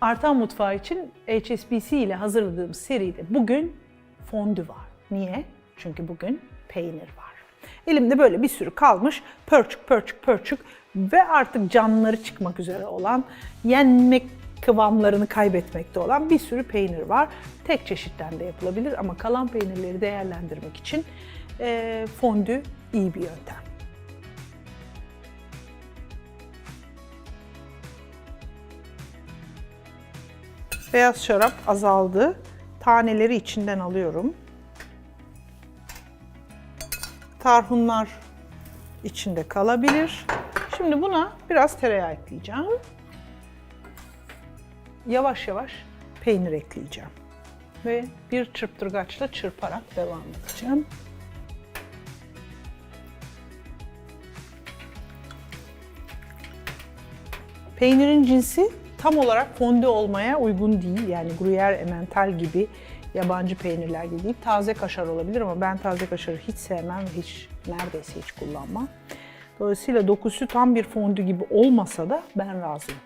Artan Mutfağı için HSBC ile hazırladığım seride bugün fondü var. Niye? Çünkü bugün peynir var. Elimde böyle bir sürü kalmış pörçük pörçük pörçük ve artık canları çıkmak üzere olan yenmek kıvamlarını kaybetmekte olan bir sürü peynir var. Tek çeşitten de yapılabilir ama kalan peynirleri değerlendirmek için fondü iyi bir yöntem. Beyaz şarap azaldı. Taneleri içinden alıyorum. Tarhunlar içinde kalabilir. Şimdi buna biraz tereyağı ekleyeceğim. Yavaş yavaş peynir ekleyeceğim. Ve bir çırptırgaçla çırparak devam edeceğim. Peynirin cinsi tam olarak fondü olmaya uygun değil. Yani Gruyère, Emmental gibi yabancı peynirler gibi değil. Taze kaşar olabilir ama ben taze kaşarı hiç sevmem ve hiç neredeyse hiç kullanmam. Dolayısıyla dokusu tam bir fondü gibi olmasa da ben razıyım.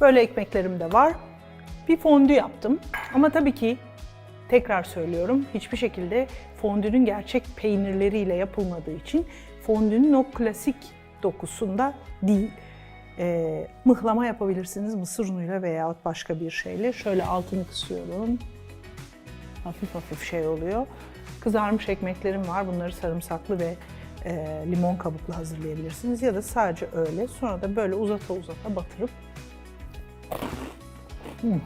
Böyle ekmeklerim de var. Bir fondü yaptım. Ama tabii ki tekrar söylüyorum hiçbir şekilde fondünün gerçek peynirleriyle yapılmadığı için fondünün o klasik dokusunda değil. Ee, mıhlama yapabilirsiniz mısır unuyla veya başka bir şeyle. Şöyle altını kısıyorum. Hafif hafif şey oluyor. Kızarmış ekmeklerim var. Bunları sarımsaklı ve e, limon kabuklu hazırlayabilirsiniz. Ya da sadece öyle. Sonra da böyle uzata uzata batırıp Hmm.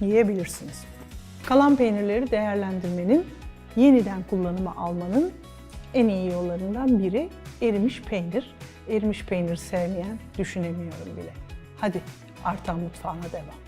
yiyebilirsiniz. Kalan peynirleri değerlendirmenin, yeniden kullanıma almanın en iyi yollarından biri erimiş peynir. Erimiş peynir sevmeyen düşünemiyorum bile. Hadi artan mutfağına devam.